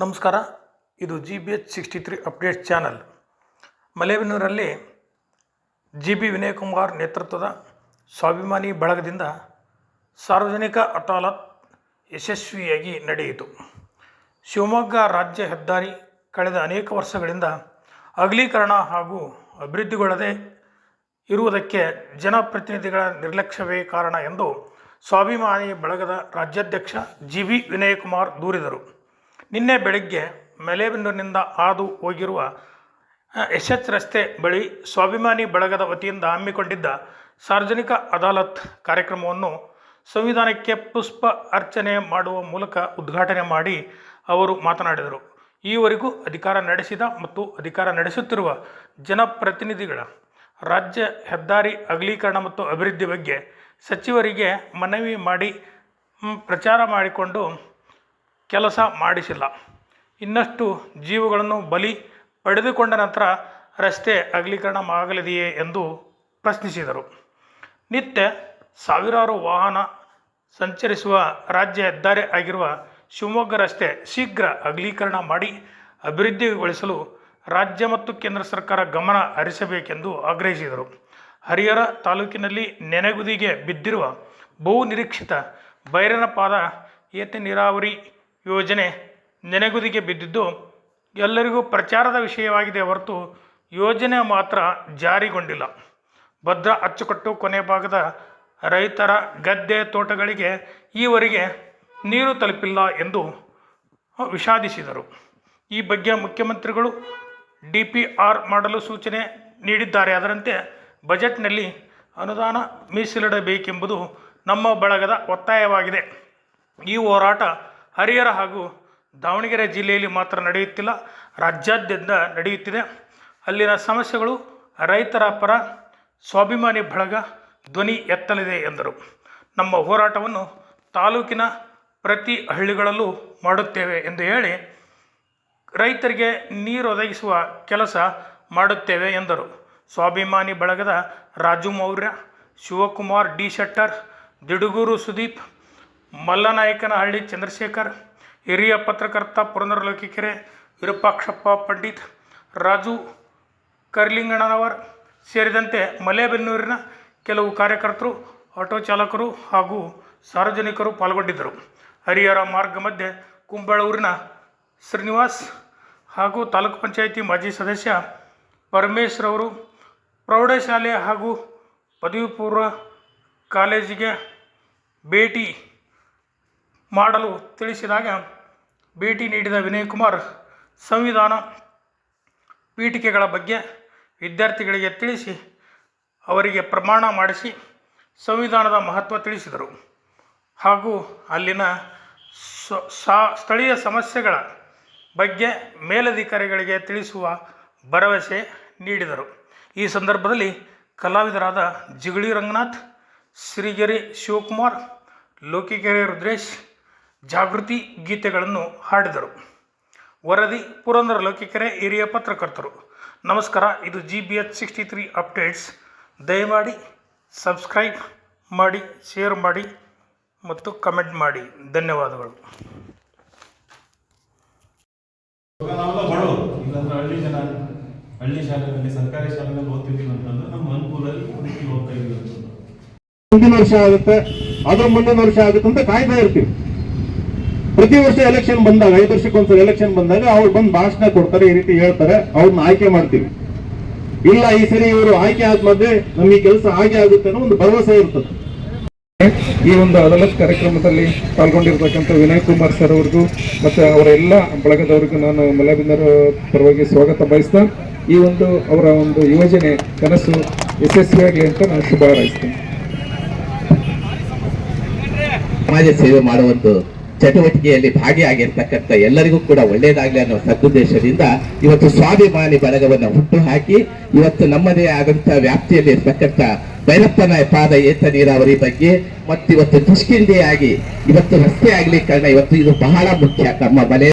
ನಮಸ್ಕಾರ. ಇದು G B H sixty three update channel ಮಲೇಬೆನ್ನೂರಲ್ಲಿ G B Vinayakumar ನೇತೃತ್ವದ ಸ್ವಾಭಿಮಾನಿ ಬಳಗದಿಂದ ಸಾರ್ವಜನಿಕ ಅಟಾಲತ್ ಯಶಸ್ವಿಯಾಗಿ ನಡೆಯಿತು. ಶಿವಮೊಗ್ಗ ರಾಜ್ಯ ಹೆದ್ದಾರಿ ಕಳೆದ ಅನೇಕ ವರ್ಷಗಳಿಂದ ಅಗಲೀಕರಣ ಹಾಗೂ ಅಭಿವೃದ್ಧಿಗೊಳ್ಳದೆ ಇರುವುದಕ್ಕೆ ಜನಪ್ರತಿನಿಧಿಗಳ ನಿರ್ಲಕ್ಷ್ಯವೇ ಕಾರಣ ಎಂದು ಸ್ವಾಭಿಮಾನಿ ಬಳಗದ ರಾಜ್ಯಾಧ್ಯಕ್ಷ ಜಿ ವಿ ವಿನಯಕುಮಾರ್ ದೂರಿದರು. ನಿನ್ನೆ ಬೆಳಗ್ಗೆ ಮಲೇಬೆನ್ನೂರಿನಿಂದ ಹಾದು ಹೋಗಿರುವ ಎಸ್ ಎಚ್ ರಸ್ತೆ ಬಳಿ ಸ್ವಾಭಿಮಾನಿ ಬಳಗದ ವತಿಯಿಂದ ಹಮ್ಮಿಕೊಂಡಿದ್ದ ಸಾರ್ವಜನಿಕ ಅದಾಲತ್ ಕಾರ್ಯಕ್ರಮವನ್ನು ಸಂವಿಧಾನಕ್ಕೆ ಪುಷ್ಪ ಅರ್ಚನೆ ಮಾಡುವ ಮೂಲಕ ಉದ್ಘಾಟನೆ ಮಾಡಿ ಅವರು ಮಾತನಾಡಿದರು. ಈವರೆಗೂ ಅಧಿಕಾರ ನಡೆಸಿದ ಮತ್ತು ಅಧಿಕಾರ ನಡೆಸುತ್ತಿರುವ ಜನಪ್ರತಿನಿಧಿಗಳ ರಾಜ್ಯ ಹೆದ್ದಾರಿ ಅಗಲೀಕರಣ ಮತ್ತು ಅಭಿವೃದ್ಧಿ ಬಗ್ಗೆ ಸಚಿವರಿಗೆ ಮನವಿ ಮಾಡಿ ಪ್ರಚಾರ ಮಾಡಿಕೊಂಡು ಕೆಲಸ ಮಾಡಿಸಿಲ್ಲ. ಇನ್ನಷ್ಟು ಜೀವಗಳನ್ನು ಬಲಿ ಪಡೆದುಕೊಂಡ ನಂತರ ರಸ್ತೆ ಅಗಲೀಕರಣ ಆಗಲಿದೆಯೇ ಎಂದು ಪ್ರಶ್ನಿಸಿದರು. ನಿತ್ಯ ಸಾವಿರಾರು ವಾಹನ ಸಂಚರಿಸುವ ರಾಜ್ಯ ಹೆದ್ದಾರಿ ಆಗಿರುವ ಶಿವಮೊಗ್ಗ ರಸ್ತೆ ಶೀಘ್ರ ಅಗಲೀಕರಣ ಮಾಡಿ ಅಭಿವೃದ್ಧಿಗೊಳಿಸಲು ರಾಜ್ಯ ಮತ್ತು ಕೇಂದ್ರ ಸರ್ಕಾರ ಗಮನ ಹರಿಸಬೇಕೆಂದು ಆಗ್ರಹಿಸಿದರು. ಹರಿಹರ ತಾಲೂಕಿನಲ್ಲಿ ನೆನೆಗುದಿಗೆ ಬಿದ್ದಿರುವ ಬಹು ನಿರೀಕ್ಷಿತ ಬೈರನಪಾದ ಏತ ನೀರಾವರಿ ಯೋಜನೆ ನೆನೆಗುದಿಗೆ ಬಿದ್ದಿದ್ದು ಎಲ್ಲರಿಗೂ ಪ್ರಚಾರದ ವಿಷಯವಾಗಿದೆ ಹೊರತು ಯೋಜನೆ ಮಾತ್ರ ಜಾರಿಗೊಂಡಿಲ್ಲ. ಭದ್ರಾ ಅಚ್ಚುಕಟ್ಟು ಕೊನೆ ಭಾಗದ ರೈತರ ಗದ್ದೆ ತೋಟಗಳಿಗೆ ಈವರೆಗೆ ನೀರು ತಲುಪಿಲ್ಲ ಎಂದು ವಿಷಾದಿಸಿದರು. ಈ ಬಗ್ಗೆ ಮುಖ್ಯಮಂತ್ರಿಗಳು ಡಿ ಪಿ ಆರ್ ಮಾಡಲು ಸೂಚನೆ ನೀಡಿದ್ದಾರೆ. ಅದರಂತೆ ಬಜೆಟ್ನಲ್ಲಿ ಅನುದಾನ ಮೀಸಲಿಡಬೇಕೆಂಬುದು ನಮ್ಮ ಬಳಗದ ಒತ್ತಾಯವಾಗಿದೆ. ಈ ಹೋರಾಟ ಹರಿಹರ ಹಾಗೂ ದಾವಣಗೆರೆ ಜಿಲ್ಲೆಯಲ್ಲಿ ಮಾತ್ರ ನಡೆಯುತ್ತಿಲ್ಲ. ರಾಜ್ಯಾದ್ಯಂತ ನಡೆಯುತ್ತಿದೆ. ಅಲ್ಲಿನ ಸಮಸ್ಯೆಗಳು ರೈತರ ಪರ ಸ್ವಾಭಿಮಾನಿ ಬಳಗ ಧ್ವನಿ ಎತ್ತಲಿದೆ ಎಂದರು. ನಮ್ಮ ಹೋರಾಟವನ್ನು ತಾಲೂಕಿನ ಪ್ರತಿ ಹಳ್ಳಿಗಳಲ್ಲೂ ಮಾಡುತ್ತೇವೆ ಎಂದು ಹೇಳಿ ರೈತರಿಗೆ ನೀರು ಒದಗಿಸುವ ಕೆಲಸ ಮಾಡುತ್ತೇವೆ ಎಂದರು. ಸ್ವಾಭಿಮಾನಿ ಬಳಗದ ರಾಜು ಮೌರ್ಯ, ಶಿವಕುಮಾರ್ ಡಿ ಶೆಟ್ಟರ್, ದಿಡುಗೂರು ಸುದೀಪ್ ಮಲ್ಲನಾಯಕನಹಳ್ಳಿ ಚಂದ್ರಶೇಖರ್, ಹಿರಿಯ ಪತ್ರಕರ್ತ ಪುರಂದರಲೋಕಿಕೆರೆ, ವಿರೂಪಾಕ್ಷಪ್ಪ ಪಂಡಿತ್, ರಾಜು ಕರ್ಲಿಂಗಣ್ಣನವರ್ ಸೇರಿದಂತೆ ಮಲೇಬೆನ್ನೂರಿನ ಕೆಲವು ಕಾರ್ಯಕರ್ತರು, ಆಟೋ ಚಾಲಕರು ಹಾಗೂ ಸಾರ್ವಜನಿಕರು ಪಾಲ್ಗೊಂಡಿದ್ದರು. ಹರಿಹರ ಮಾರ್ಗ ಮಧ್ಯೆ ಕುಂಬಳೂರಿನ ಶ್ರೀನಿವಾಸ್ ಹಾಗೂ ತಾಲೂಕು ಪಂಚಾಯಿತಿ ಮಾಜಿ ಸದಸ್ಯ ಪರಮೇಶ್ರವರು ಪ್ರೌಢಶಾಲೆ ಹಾಗೂ ಪದವಿ ಪೂರ್ವ ಕಾಲೇಜಿಗೆ ಭೇಟಿ ಮಾಡಲು ತಿಳಿಸಿದಾಗ ಭೇಟಿ ನೀಡಿದ ವಿನಯ್ ಕುಮಾರ್, ಸಂವಿಧಾನ ಪೀಠಿಕೆಗಳ ಬಗ್ಗೆ ವಿದ್ಯಾರ್ಥಿಗಳಿಗೆ ತಿಳಿಸಿ, ಅವರಿಗೆ ಪ್ರಮಾಣ ಮಾಡಿಸಿ ಸಂವಿಧಾನದ ಮಹತ್ವ ತಿಳಿಸಿದರು. ಹಾಗೂ ಅಲ್ಲಿನ ಸ್ಥಳೀಯ ಸಮಸ್ಯೆಗಳ ಬಗ್ಗೆ ಮೇಲಧಿಕಾರಿಗಳಿಗೆ ತಿಳಿಸುವ ಭರವಸೆ ನೀಡಿದರು. ಈ ಸಂದರ್ಭದಲ್ಲಿ ಕಲಾವಿದರಾದ ಜಿಗಳಿ ರಂಗನಾಥ್ ಶ್ರೀಗೆರೆ ಶಿವಕುಮಾರ್, ಲೋಕಿಕೆರೆ ರುದ್ರೇಶ್ ಜಾಗೃತಿ ಗೀತೆಗಳನ್ನು ಹಾಡಿದರು. ವರದಿ ಪುರಂದರ ಲೋಕಿಕೆರೆ ಹಿರಿಯ ಪತ್ರಕರ್ತರು. ನಮಸ್ಕಾರ ಇದು G B H sixty three updates ದಯಮಾಡಿ ಸಬ್ಸ್ಕ್ರೈಬ್ ಮಾಡಿ ಶೇರ್ ಮಾಡಿ ಮತ್ತು ಕಮೆಂಟ್ ಮಾಡಿ. ಧನ್ಯವಾದಗಳು. ಹಳ್ಳಿ ಜನ ಹಳ್ಳಿ ಶಾಲೆಗಳಲ್ಲಿ ಸರ್ಕಾರಿ ಶಾಲೆಗಳಲ್ಲಿ ಓದ್ತಿದ್ದೀವಿ ಅಂತಂದ್ರೆ ನಮ್ಮ ಅನುಕೂಲದಲ್ಲಿ ಹುಡುಕಿ ಹೋಗ್ತಾ ಇದೀವಿ ಮುಂದಿನ ವರ್ಷ ಆಗುತ್ತೆ ಅದ್ರ ಮುಂದಿನ ವರ್ಷ ಆಗುತ್ತೆ ಅಂತ ಕಾಯ್ತಾ ಇರ್ತೀವಿ. ಪ್ರತಿ ವರ್ಷ ಎಲೆಕ್ಷನ್ ಬಂದಾಗ ಐದು ವರ್ಷಕ್ಕೊಂದ್ಸಲ ಎಲೆಕ್ಷನ್ ಬಂದಾಗ ಅವ್ರು ಬಂದು ಭಾಷಣ ಕೊಡ್ತಾರೆ ಈ ರೀತಿ ಹೇಳ್ತಾರೆ ಅವ್ರನ್ನ ಆಯ್ಕೆ ಮಾಡ್ತೀವಿ. ಇಲ್ಲ ಈ ಸರಿ ಇವರು ಆಯ್ಕೆ ಆದ್ಮೇಲೆ ನಮಗೆ ಕೆಲಸ ಹಾಗೆ ಆಗುತ್ತೆ ಅನ್ನೋ ಒಂದು ಭರವಸೆ ಇರ್ತದೆ. ಈ ಒಂದು ಅದಾಲತ್ ಕಾರ್ಯಕ್ರಮದಲ್ಲಿ ಪಾಲ್ಗೊಂಡಿರ್ತಕ್ಕಂಥ ವಿನಯ್ ಕುಮಾರ್ ಸರ್ ಅವ್ರಿಗೂ ಮತ್ತು ಅವರ ಎಲ್ಲ ಬಳಗದವರಿಗೂ ನಾನು ಮಲೆಬಿಂದರ ಪರವಾಗಿ ಸ್ವಾಗತ ಬಯಸ್ತಾ ಈ ಒಂದು ಅವರ ಒಂದು ಯೋಜನೆ ಕನಸು ಯಶಸ್ವಿಯಾಗಲಿ ಅಂತ ನಾನು ಶುಭ ಹಾರೈಸ್ತೇನೆ. ಸಮಾಜ ಸೇವೆ ಮಾಡುವ ಒಂದು ಚಟುವಟಿಕೆಯಲ್ಲಿ ಭಾಗಿಯಾಗಿರ್ತಕ್ಕಂಥ ಎಲ್ಲರಿಗೂ ಕೂಡ ಒಳ್ಳೆಯದಾಗಲಿ ಅನ್ನೋ ಸದುದ್ದೇಶದಿಂದ ಇವತ್ತು ಸ್ವಾಭಿಮಾನಿ ಬಳಗವನ್ನು ಹುಟ್ಟು ಹಾಕಿ, ಇವತ್ತು ನಮ್ಮದೇ ಆದಂತಹ ವ್ಯಾಪ್ತಿಯಲ್ಲಿ ಇರ್ತಕ್ಕಂಥ ಭೈರಪ್ಪನ ಪಾದ ಏತ ನೀರಾವರಿ ಬಗ್ಗೆ, ಮತ್ತಿವತ್ತು ದುಷ್ಕಿಂಡಿಯಾಗಿ ಇವತ್ತು ರಸ್ತೆ ಕಾರಣ ಇವತ್ತು ಇದು ಬಹಳ ಮುಖ್ಯ. ನಮ್ಮ ಮಲೆ